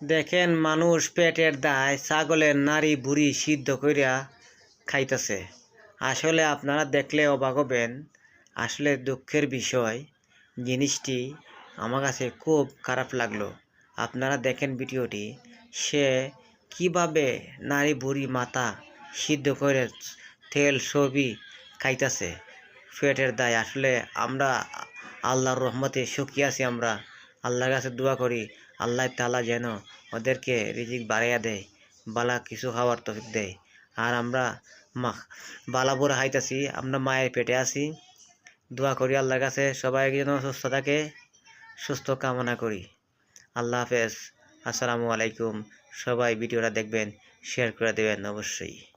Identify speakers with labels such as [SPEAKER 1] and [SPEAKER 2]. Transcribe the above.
[SPEAKER 1] দেখেন মানুষ পেটের দায়, ছাগলের নারী বুড়ি সিদ্ধ কইরা খাইতেছে। আসলে আপনারা দেখলে অবাক হবেন, আসলে দুঃখের বিষয়, জিনিসটি আমার কাছে খুব খারাপ লাগল। আপনারা দেখেন ভিডিওটি, সে কীভাবে নারী বুড়ি মাথা সিদ্ধ করে তেল, সবই খাইতেছে। পেটের দায়, আসলে আমরা আল্লাহর রহমতে সুখী আছি আমরা। আল্লাহর কাছে দোয়া করি, আল্লাহ তালা যেন ওদেরকে রিজিক বাড়াইয়া দেয়, বালা কিছু খাওয়ার তো দেয়। আর আমরা মা বালা বুড়া খাইতেছি, আমরা মায়ের পেটে আছি। দোয়া করি আল্লাহর কাছে, সবাই যেন সুস্থ থাকে, সুস্থ কামনা করি। আল্লাহ হাফেজ। আসসালামু আলাইকুম। সবাই ভিডিওটা দেখবেন শেয়ার করে দেবেন অবশ্যই।